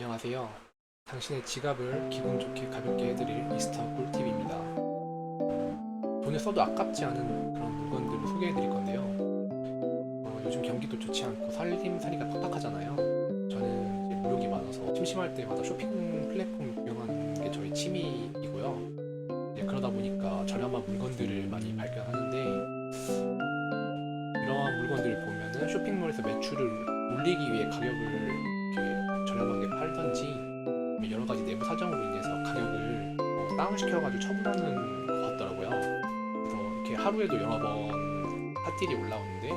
안녕하세요. 당신의 지갑을 기분 좋게 가볍게 해드릴 미스터 꿀팁입니다. 돈을 써도 아깝지 않은 그런 물건들을 소개해드릴 건데요. 어, 요즘 경기도 좋지 않고 살림살이가 팍팍하잖아요. 저는 이제 무력이 많아서 심심할 때마다 쇼핑 플랫폼 구경하는 게 저의 취미이고요. 이제 그러다 보니까 저렴한 물건들을 많이 발견하는데 이러한 물건들을 보면은 쇼핑몰에서 매출을 올리기 위해 가격을 저렴하게 팔던지 여러 가지 내부 사정으로 인해서 가격을 어, 다운시켜가지고 처분하는 것 같더라고요. 그래서 이렇게 하루에도 여러 번 핫딜이 올라오는데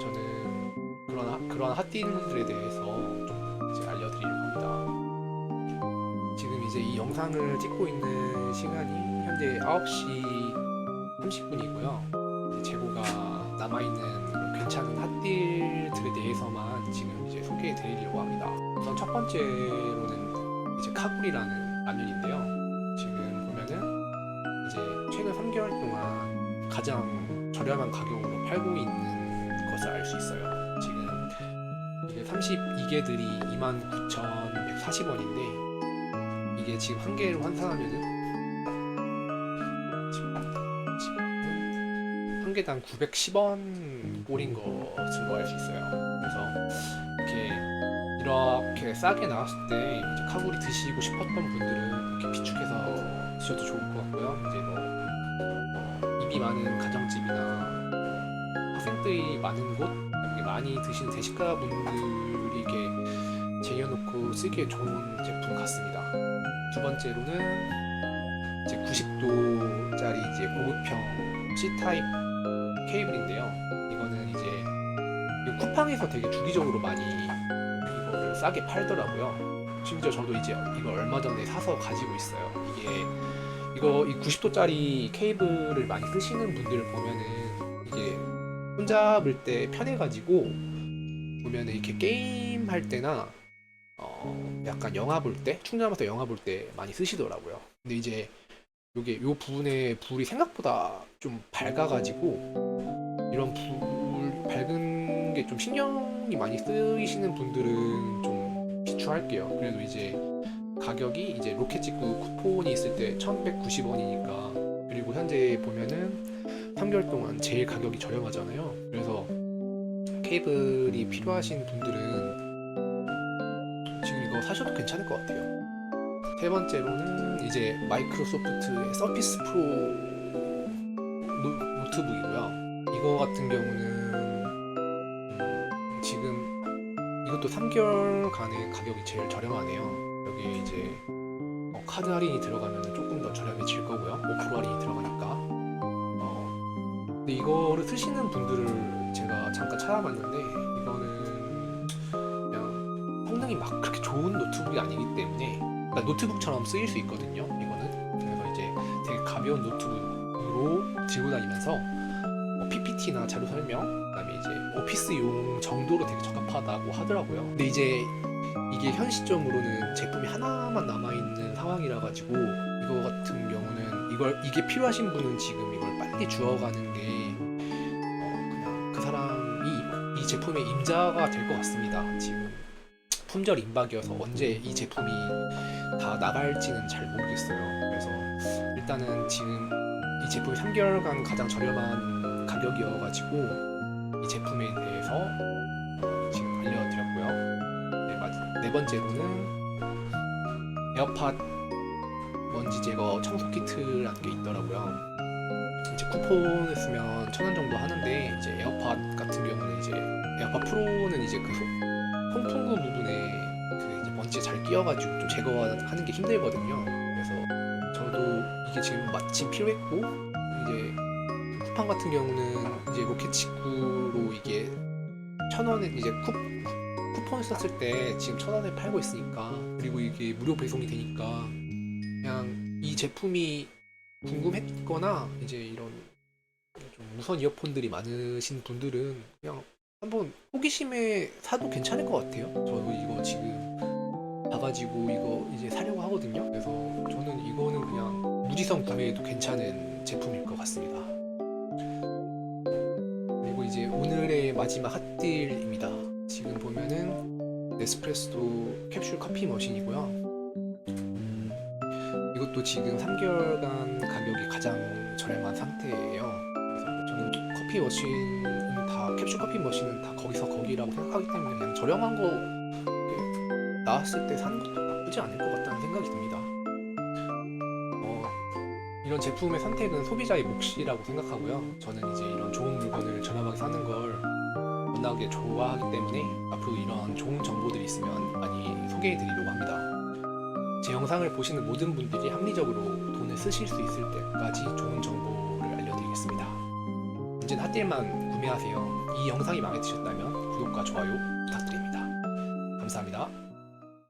저는 그런 하- 그런 핫딜들에 대해서 좀 알려드리려고 합니다. 지금 이제 이 영상을 찍고 있는 시간이 현재 9시 30분이고요. 재고가 남아있는 괜찮은 핫딜들에 대해서만 지금 이제 소개해 드리려고 합니다. 우선 첫 번째로는 이제 카구리라는 라면인데요. 지금 보면은 이제 최근 3개월 동안 가장 저렴한 가격으로 팔고 있는 것을 알 수 있어요. 지금 이게 32개들이 29,140원인데 이게 지금 한 개로 환산하면은 개당 910원 꼴인 것으로 알수 있어요. 그래서 이렇게 이렇게 싸게 나왔을 때 이제 카구리 드시고 싶었던 분들은 이렇게 비축해서 드셔도 좋을 것 같고요. 이제 뭐, 뭐 입이 많은 가정집이나 뭐 학생들이 많은 곳 많이 드시는 대식가 분들이 이렇게 쟁여놓고 쓰기에 좋은 제품 같습니다. 두 번째로는 이제 90도짜리 이제 고급형 C 타입 케이블인데요. 이거는 이제 이 쿠팡에서 되게 주기적으로 많이 이거를 싸게 팔더라고요. 심지어 저도 이제 이거 얼마 전에 사서 가지고 있어요. 이게 이거 이 90도짜리 케이블을 많이 쓰시는 분들을 보면은 이게 손잡을 때 편해가지고 보면은 이렇게 게임 할 때나 어 약간 영화 볼 때 충전하면서 영화 볼 때 많이 쓰시더라고요. 근데 이제 요게 요 부분에 불이 생각보다 좀 밝아가지고 이런 불 밝은 게 좀 신경이 많이 쓰이시는 분들은 좀 비추할게요. 그래도 이제 가격이 이제 로켓 직구 쿠폰이 있을 때 1,190원이니까 그리고 현재 보면은 3개월 동안 제일 가격이 저렴하잖아요. 그래서 케이블이 필요하신 분들은 지금 이거 사셔도 괜찮을 것 같아요. 세 번째로는 이제 마이크로소프트의 서피스 프로 노, 노트북이고요. 이거 같은 경우는 음, 지금 이것도 3개월간의 가격이 제일 저렴하네요. 여기 이제 어, 카드 할인이 들어가면 조금 더 저렴해질 거고요. 5% 할인이 들어가니까. 어, 근데 이거를 쓰시는 분들을 제가 잠깐 찾아봤는데 이거는 그냥 성능이 막 그렇게 좋은 노트북이 아니기 때문에 그러니까 노트북처럼 쓰일 수 있거든요. 이거는 그래서 이제 되게 가벼운 노트북으로 들고 다니면서 뭐 PPT나 자료 설명, 그다음에 이제 오피스용 정도로 되게 적합하다고 하더라고요. 근데 이제 이게 현 시점으로는 제품이 하나만 남아 있는 상황이라 가지고 이거 같은 경우는 이걸 이게 필요하신 분은 지금 이걸 빨리 주워가는 게 어, 그냥 그 사람이 이 제품의 임자가 될 것 같습니다. 지금 품절 임박이어서 언제 이 제품이 다 나갈지는 잘 모르겠어요. 그래서 일단은 지금 이 제품이 3개월간 가장 저렴한 가격이어가지고 이 제품에 대해서 어, 지금 알려드렸고요. 네, 마- 네 번째로는 에어팟 먼지 제거 청소 키트라는 게 있더라고요. 이제 쿠폰을 쓰면 천 원 정도 하는데 이제 에어팟 같은 경우는 이제 에어팟 프로는 이제 그 소- 송풍구 부분에 그 이제 먼지 잘 끼어가지고 좀 제거하는 게 힘들거든요. 그래서 저도 이게 지금 마침 필요했고 이제 쿠팡 같은 경우는 이제 로켓 직구로 이게 천 원에 이제 쿠, 쿠폰 썼을 때 지금 천 원에 팔고 있으니까 그리고 이게 무료 배송이 되니까 그냥 이 제품이 궁금했거나 이제 이런 좀 무선 이어폰들이 많으신 분들은 그냥 한번 호기심에 사도 괜찮을 것 같아요. 저도 이거 지금 봐가지고 이거 이제 사려고 하거든요. 그래서 저는 이거는 그냥 무지성 구매해도 괜찮은 제품일 것 같습니다. 마지막 핫딜입니다. 지금 보면은 에스프레소 캡슐 커피 머신이고요. 음, 이것도 지금 3개월간 가격이 가장 저렴한 상태예요. 그래서 저는 커피 머신은 다 캡슐 커피 머신은 다 거기서 거기라고 생각하기 때문에 그냥 저렴한 거 나왔을 때 사는 것도 나쁘지 않을 것 같다는 생각이 듭니다. 어, 이런 제품의 선택은 소비자의 몫이라고 생각하고요. 저는 이제 이런 좋은 물건을 저렴하게 사는 걸 워낙에 좋아하기 때문에 앞으로 이런 좋은 정보들이 있으면 많이 소개해 드리려고 합니다. 제 영상을 보시는 모든 분들이 합리적으로 돈을 쓰실 수 있을 때까지 좋은 정보를 알려드리겠습니다. 언제나 핫딜만 구매하세요. 이 영상이 마음에 드셨다면 구독과 좋아요 부탁드립니다. 감사합니다.